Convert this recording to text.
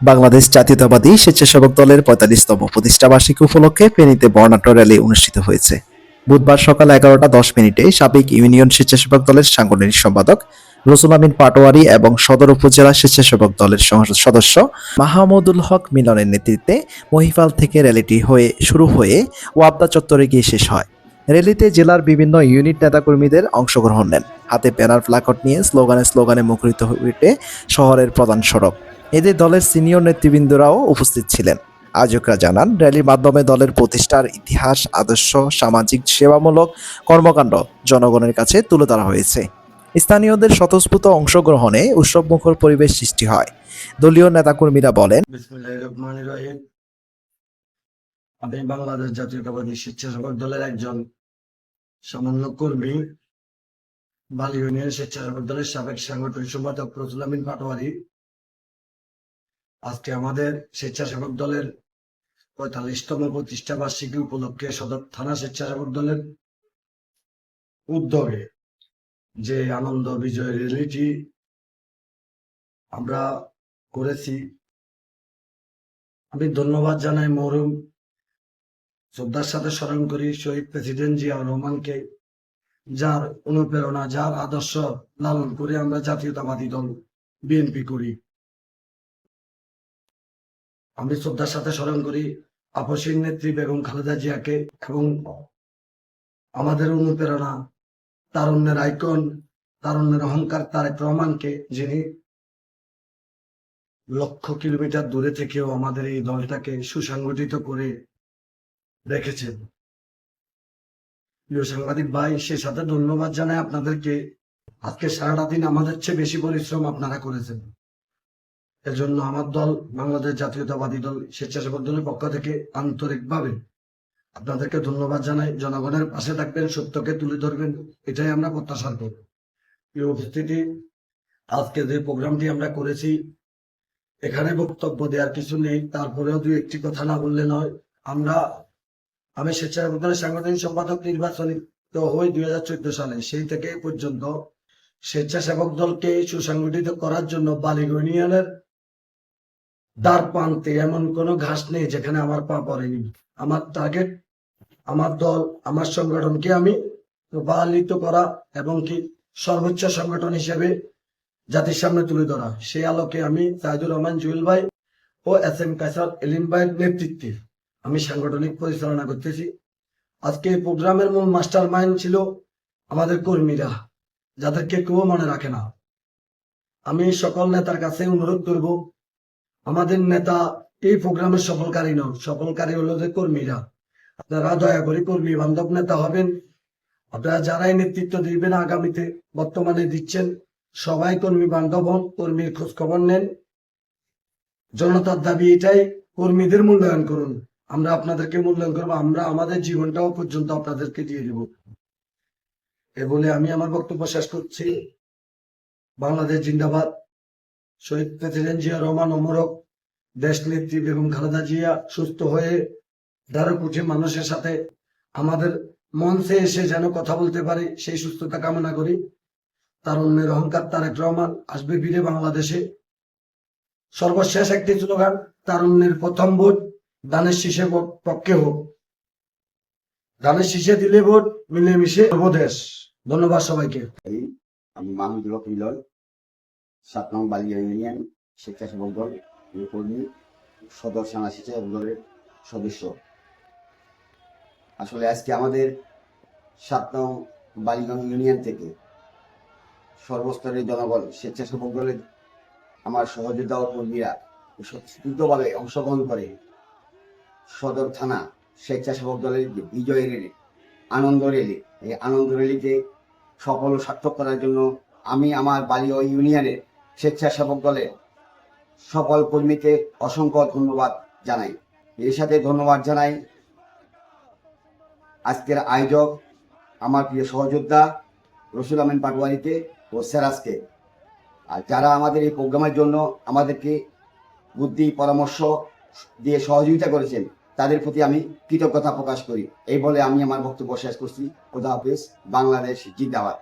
বাংলাদেশ জাতীয়তাবাদী স্বেচ্ছাসেবক দলের পঁয়তাল্লিশতম প্রতিষ্ঠাবার্ষিকী উপলক্ষে ফেনীতে বর্ণাঢ্য র্যালি অনুষ্ঠিত হয়েছে। বুধবার সকাল এগারোটা দশ মিনিটে সাবেক ইউনিয়ন স্বেচ্ছাসেবক দলের সাংগঠনিক সম্পাদক রসুল আমিন পাটোয়ারি এবং সদর উপজেলা স্বেচ্ছাসেবক দলের সদস্য মাহমুদুল হক মিলনের নেতৃত্বে মহিফাল থেকে র্যালিটি হয়ে শুরু হয়ে ওয়াবদা চত্বরে গিয়ে শেষ হয়। র্যালিতে জেলার বিভিন্ন ইউনিট নেতাকর্মীদের অংশগ্রহণ নেন। হাতে ব্যানার প্লাকট নিয়ে স্লোগানে স্লোগানে মুখরিত হয়ে শহরের প্রধান সড়ক। এদের দলের সিনিয়র নেতৃবৃন্দরাও উপস্থিত ছিলেন। আয়োজকরা জানান, র্যালির মাধ্যমে দলের প্রতিষ্ঠার ইতিহাস, আদর্শ, সামাজিক সেবামূলক কর্মকাণ্ড জনগণের কাছে তুলে ধরা হয়েছে। স্থানীয়দের স্বতঃস্ফূর্ত অংশগ্রহণে উৎসবমুখর পরিবেশ সৃষ্টি হয়। দলীয় নেতাকর্মীরা বলেন আমি বাংলাদেশ জাতীয়তাবাদী স্বেচ্ছাসেবক দলের একজন সামান্য কর্মী। বালি ইউনিয়ন স্বেচ্ছাসেবক দলের সাবেক সাংগঠনিক সম্পাদক রসুল আমিন পাটোয়ারি আজকে আমাদের স্বেচ্ছাসেবক দলের পঁয়তাল্লিশতম প্রতিষ্ঠা বার্ষিকী উপলক্ষে সদর থানা স্বেচ্ছাসেবক দলের উদ্যোগে যে আনন্দ বিজয় র্যালিটি আমরা করেছি। আমি ধন্যবাদ জানাই মরুম শ্রদ্ধার সাথে স্মরণ করি শহীদ প্রেসিডেন্ট জিয়া রহমানকে, যার অনুপ্রেরণা, যার আদর্শ লালন করে আমরা জাতীয়তাবাদী দল বিএনপি করি। আমি শ্রদ্ধার সাথে স্মরণ করি আপসীর নেত্রী বেগম খালেদা জিয়াকে এবং আমাদের অনুপ্রেরণা, তারুণ্যের আইকন, তারুণ্যের অহংকার তারেক রহমানকে, যিনি লক্ষ কিলোমিটার দূরে থেকেও আমাদের এই দলটাকে সুসংগঠিত করে রেখেছেন। প্রিয় সাংবাদিক ভাই সে সাথে ধন্যবাদ জানাই আপনাদেরকে। আজকে সারাটা দিন আমাদের চেয়ে বেশি পরিশ্রম আপনারা করেছেন। এজন্য আমার দল, বাংলাদেশ জাতীয়তাবাদী দল, স্বেচ্ছাসেবক দলের পক্ষ থেকে আন্তরিকভাবে আপনাদেরকে ধন্যবাদ জানাই। জনগণের পাশে থাকবেন, সত্যকে তুলে ধরবেন, এটাই আমরা প্রত্যাশা করব প্রিয় উপস্থিতি, আজকে যে প্রোগ্রামটি আমরা করেছি, এখানে বক্তব্য দেওয়ার কিছু নেই, তারপরেও দুই একটি কথা না বললে নয়। আমরা, আমি স্বেচ্ছাসেবক দলের সাংগঠনিক সম্পাদক নির্বাচনিত হই দুই হাজার চোদ্দ সালে, সেই থেকে পর্যন্ত স্বেচ্ছাসেবক দলকে সুসংগঠিত করার জন্য বালিগ ইউনিয়নের দ্বার প্রান্তে এমন কোনো ঘাস নেই যেখানে আমার পা পড়েনি। আমার টার্গেট আমার দল, আমার সংগঠনকে আমি রূপায়িত করা এবং কি সর্বোচ্চ সংগঠন হিসেবে জাতির সামনে তুলে ধরা। সেই আলোকে আমি সাইদুর রহমান, জুয়েল ভাই ও এস এম কাসার এলিম ভাইয়ের নেতৃত্বে আমি সাংগঠনিক পরিচালনা করতেছি। আজকে এই প্রোগ্রামের মূল মাস্টার মাইন্ড ছিল আমাদের কর্মীরা, যাদেরকে কেউ মনে রাখে না। আমি সকল নেতার কাছে অনুরোধ করব আমাদের নেতা এই প্রোগ্রামের সফলকারী নন। সফলকারী হলো যে কর্মীরা। আপনারা দয়া করে কর্মী বান্ধব নেতা হবেন। আপনারা যারাই নেতৃত্ব দিবেন আগামীতে, বর্তমানে দিচ্ছেন, সবাই কর্মী বান্ধব হন, কর্মীর খোঁজ খবর নেন। জনতার দাবি এটাই, কর্মীদের মূল্যায়ন করুন। আমরা আপনাদেরকে মূল্যায়ন করব, আমরা আমাদের জীবনটাও পর্যন্ত আপনাদেরকে দিয়ে দেব। এ বলে আমি আমার বক্তব্য শেষ করছি। বাংলাদেশ জিন্দাবাদ। শহীদ প্রেসিডেন্ট জিয়া রহমান অমরক দেশ নেত্রী বেগম খালেদা জিয়া সুস্থ হয়ে ধারো কুঠি মানুষের সাথে আমাদের মঞ্চে এসে যেন কথা বলতে পারে, সেই সুস্থতা কামনা করি। তারুণ্যের অহংকার তারেক রহমান আসবে ফিরে বাংলাদেশে। সর্বশেষ একটি স্লোগান, তারুণ্যের প্রথম ভোট, দানের শীষে পক্ষে হোক। দানের শীষে দিলে ভোট, মিলেমিশে উপদেশ ধন্যবাদ সবাইকে। আমি মাহমুদুল মিলন। সাত নং বালিয়া ইউনিয়ন স্বেচ্ছাসেবক দল কর্মী, সদর থানা স্বেচ্ছাসেবক দলের সদস্য। আসলে আজকে আমাদের সাত নং বালিগঞ্জ ইউনিয়ন থেকে সর্বস্তরের জনগণ, স্বেচ্ছাসেবক দলের আমার সহযোগিতা ও কর্মীরা স্বতঃস্ফূর্তভাবে অংশগ্রহণ করে সদর থানা স্বেচ্ছাসেবক দলের যে বিজয় রেলি, আনন্দ রেলি, এই আনন্দ রেলিতে সফল সার্থক করার জন্য আমি আমার বালিয়া ইউনিয়নের স্বেচ্ছাসেবক দলে সকল কর্মীকে অসংখ্য ধন্যবাদ জানাই। এর সাথে ধন্যবাদ জানাই আজকের আয়োজক, আমার প্রিয় সহযোদ্ধা রসুল আমিন পাটোয়ারিকে ও সেরাজকে। আর যারা আমাদের এই প্রোগ্রামের জন্য আমাদেরকে বুদ্ধি, পরামর্শ দিয়ে সহযোগিতা করেছেন, তাদের প্রতি আমি কৃতজ্ঞতা প্রকাশ করি। এই বলে আমি আমার বক্তব্য শেষ করছি। খোদা হাফিজ। বাংলাদেশ জিন্দাবাদ।